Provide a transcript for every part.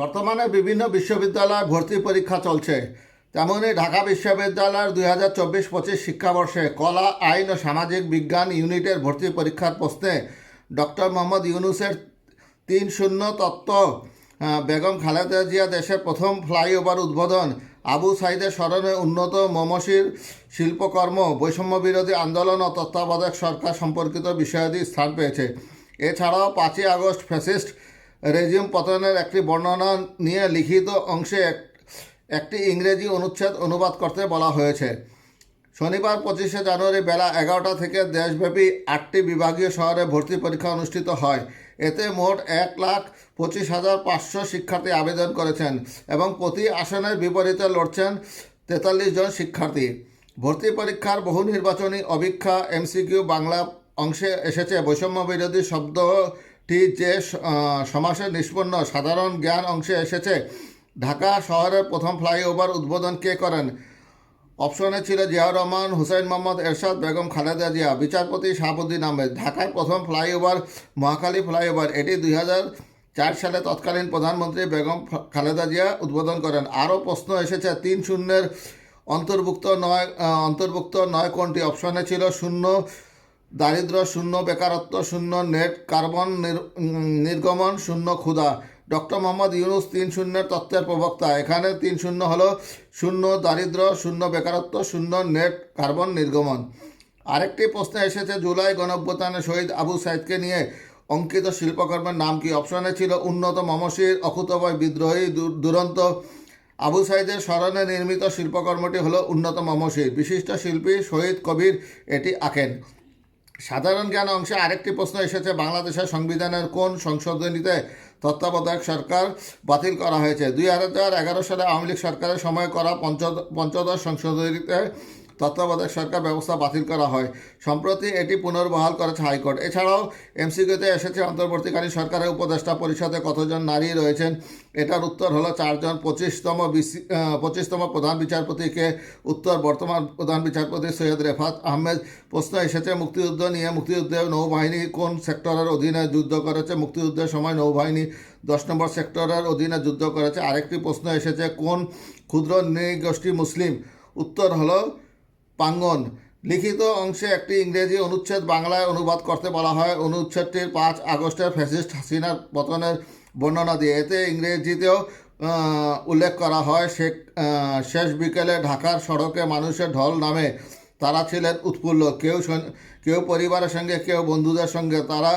বর্তমানে বিভিন্ন বিশ্ববিদ্যালয়ে ভর্তি পরীক্ষা চলছে। তেমনই ঢাকা বিশ্ববিদ্যালয়ের দুই হাজার চব্বিশ পঁচিশ শিক্ষাবর্ষে কলা, আইন ও সামাজিক বিজ্ঞান ইউনিটের ভর্তি পরীক্ষার প্রশ্নে ডক্টর মোহাম্মদ ইউনুসের তিন শূন্য তত্ত্ব বেগম খালেদা জিয়া দেশের প্রথম ফ্লাইওভার উদ্বোধন, আবু সাইদের স্মরণে উন্নত মমসির শিল্পকর্ম, বৈষম্য বিরোধী আন্দোলন ও তত্ত্বাবধায়ক সরকার সম্পর্কিত বিষয়াদি স্থান পেয়েছে। এছাড়াও পাঁচই আগস্ট ফ্যাসিস্ট রেজিম পতনের একটি বর্ণনা নিয়ে লিখিত অংশে এক- একটি ইংরেজি অনুচ্ছেদ অনুবাদ করতে বলা হয়েছে। শনিবার পঁচিশে জানুয়ারি বেলা এগারোটা থেকে দেশব্যাপী আটটি বিভাগীয় শহরে ভর্তি পরীক্ষা অনুষ্ঠিত হয়। এতে মোট এক লাখ পঁচিশ হাজার পাঁচশো শিক্ষার্থী আবেদন করেছেন এবং প্রতি আসনের বিপরীতে লড়ছেন তেতাল্লিশ জন শিক্ষার্থী। ভর্তি পরীক্ষার বহু নির্বাচনী অভীক্ষা এমসিকিউ বাংলা অংশে এসেছে। বৈষম্য বিরোধী শব্দটি যে স- আহ, সমাসে নিষ্পন্ন সাধারণ জ্ঞান অংশে এসেছে। ঢাকা শহরের প্রথম ফ্লাইওভার উদ্বোধন কে করেন? অপশনে ছিল জিয়াউর রহমান হুসাইন মোহাম্মদ এরশাদ বেগম খালেদা জিয়া বিচারপতি শাহাবুদ্দিন আহমেদ। ঢাকায় প্রথম ফ্লাইওভার মহাখালী ফ্লাইওভার এটি দুই চার সালে তৎকালীন প্রধানমন্ত্রী বেগম খালেদা জিয়া উদ্বোধন করেন। আরও প্রশ্ন এসেছে তিন শূন্যের অন্তর্ভুক্ত নয় অন্তর্ভুক্ত নয় কোনটি? অপশনে ছিল শূন্য দারিদ্র শূন্য, বেকারত্ব শূন্য নেট কার্বন নির- নির্গমন শূন্য, ক্ষুধা। ডক্টর মোহাম্মদ ইউনুস তিন শূন্যের তত্ত্বের প্রবক্তা। এখানে তিন শূন্য হলো শূন্য দারিদ্র, শূন্য বেকারত্ব, শূন্য নেট কার্বন নির্গমন। আরেকটি প্রশ্নে এসেছে, জুলাই গণঅভ্যুত্থানে শহীদ আবু সাইদকে নিয়ে অঙ্কিত শিল্পকর্মের নাম কি? অপশনে ছিল উন্নত মমসির অকুতবয় বিদ্রোহী দুরন্ত। আবু সাইদের স্মরণে নির্মিত শিল্পকর্মটি হলো উন্নত মমসির বিশিষ্ট শিল্পী শহীদ কবির এটি আঁকেন। সাধারণ জ্ঞান অংশে আরেকটি প্রশ্ন এসেছে, বাংলাদেশের সংবিধানের কোন সংশোধনীতে তত্ত্বাবধায়ক সরকার বাতিল করা হয়েছে? দুই হাজার এগারো সালে আওয়ামী লীগ সরকারের সময় করা পঞ্চদ- পঞ্চদশ সংশোধনীতে তত্ত্বাবধায়ক সরকার ব্যবস্থা বাতিল করা হয়। সম্প্রতি এটি পুনর্বহাল করেছে হাইকোর্ট। এছাড়াও এমসিকিউতে এসেছে অন্তর্বর্তীকালীন সরকারের উপদেষ্টা পরিষদে কতজন নারী রয়েছেন? এটার উত্তর হলো চারজন। পঁচিশতম বিসি পঁচিশতম প্রধান বিচারপতিকে উত্তর। বর্তমান প্রধান বিচারপতি সৈয়দ রেফাত আহমেদ। প্রশ্ন এসেছে, মুক্তিযুদ্ধ নিয়ে মুক্তিযুদ্ধে নৌবাহিনী কোন সেক্টরের অধীনে যুদ্ধ করেছে? মুক্তিযুদ্ধের সময় নৌবাহিনী দশ নম্বর সেক্টরের অধীনে যুদ্ধ করেছে। আরেকটি প্রশ্ন এসেছে, কোন ক্ষুদ্র নৃগোষ্ঠী মুসলিম? উত্তর হলো পাঙ্গন। লিখিত অংশে একটি ইংরেজি অনুচ্ছেদ বাংলায় অনুবাদ করতে বলা হয়। অনুচ্ছেদটির পাঁচ আগস্টের ফ্যাসিস্ট হাসিনার পতনের বর্ণনা দিয়ে। এতে ইংরেজিতেও উল্লেখ করা হয় আহ, শেষ বিকেলে ঢাকার সড়কে মানুষের ঢল নামে তারা ছিলেন উৎফুল্ল। কেউ কেউ পরিবারের সঙ্গে কেউ বন্ধুদের সঙ্গে। তারা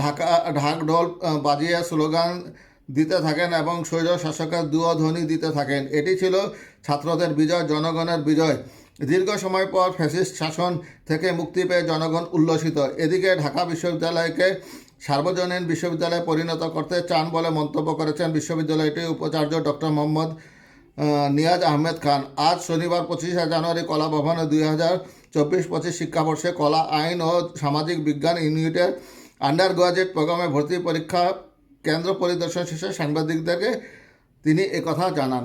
ঢাকা ঢাক ঢোল বাজিয়ে স্লোগান দিতে থাকেন এবং স্বৈর শাসকের দুয়ধ্বনি দিতে থাকেন। এটি ছিল ছাত্রদের বিজয় জনগণের বিজয়। দীর্ঘ সময় পর ফ্যাসিস্ট শাসন থেকে মুক্তি পেয়ে জনগণ উল্লসিত। এদিকে ঢাকা বিশ্ববিদ্যালয়কে সার্বজনীন বিশ্ববিদ্যালয়ে পরিণত করতে চান বলে মন্তব্য করেছেন বিশ্ববিদ্যালয়টির উপাচার্য ডক্টর মোহাম্মদ নিয়াজ আহমেদ খান। আজ শনিবার পঁচিশে জানুয়ারি কলা ভবনে দুই হাজার চব্বিশ পঁচিশ শিক্ষাবর্ষে কলা আইন ও সামাজিক বিজ্ঞান ইউনিটের আন্ডার গ্রাজুয়েট প্রোগ্রামে ভর্তি পরীক্ষা কেন্দ্র পরিদর্শন শেষে সাংবাদিকদেরকে তিনি একথা জানান।